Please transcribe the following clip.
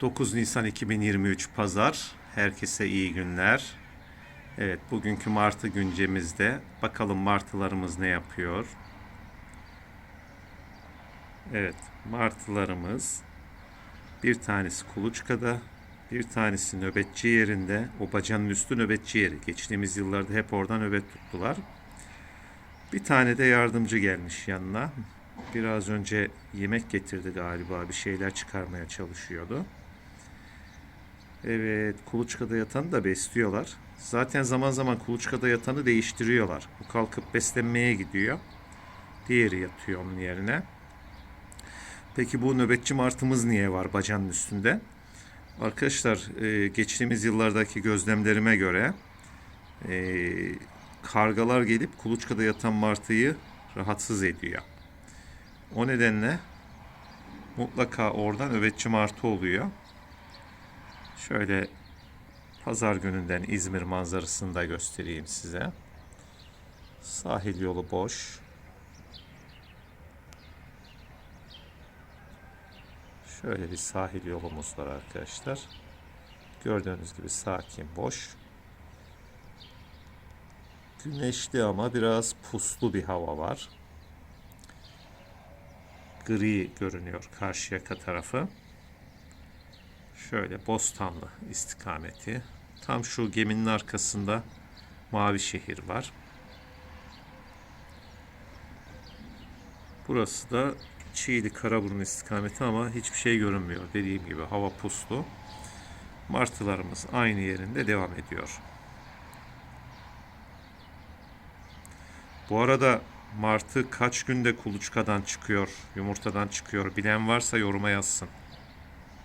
9 Nisan 2023 Pazar. Herkese iyi günler. Evet, bugünkü martı güncemizde. Bakalım martılarımız ne yapıyor? Evet, martılarımız bir tanesi kuluçkada, bir tanesi nöbetçi yerinde. O bacanın üstü nöbetçi yeri. Geçtiğimiz yıllarda hep oradan nöbet tuttular. Bir tane de yardımcı gelmiş yanına. Biraz önce yemek getirdi galiba. Bir şeyler çıkarmaya çalışıyordu. Evet, kuluçkada yatanı da besliyorlar. Zaten zaman zaman kuluçkada yatanı değiştiriyorlar. Bu kalkıp beslenmeye gidiyor. Diğeri yatıyor onun yerine. Peki bu nöbetçi martımız niye var bacanın üstünde? Arkadaşlar e, geçtiğimiz yıllardaki gözlemlerime göre e, kargalar gelip kuluçkada yatan martıyı rahatsız ediyor. O nedenle mutlaka orada nöbetçi martı oluyor. Şöyle pazar gününden İzmir manzarasını da göstereyim size. Sahil yolu boş. Şöyle bir sahil yolumuz var arkadaşlar. Gördüğünüz gibi sakin, boş. Güneşli ama biraz puslu bir hava var. Gri görünüyor Karşıyaka tarafı. Şöyle Bostanlı istikameti. Tam şu geminin arkasında Mavi Şehir var. Burası da Çiğli Karaburun istikameti ama hiçbir şey görünmüyor. Dediğim gibi hava puslu. Martılarımız aynı yerinde devam ediyor. Bu arada martı kaç günde kuluçkadan çıkıyor, yumurtadan çıkıyor bilen varsa yoruma yazsın.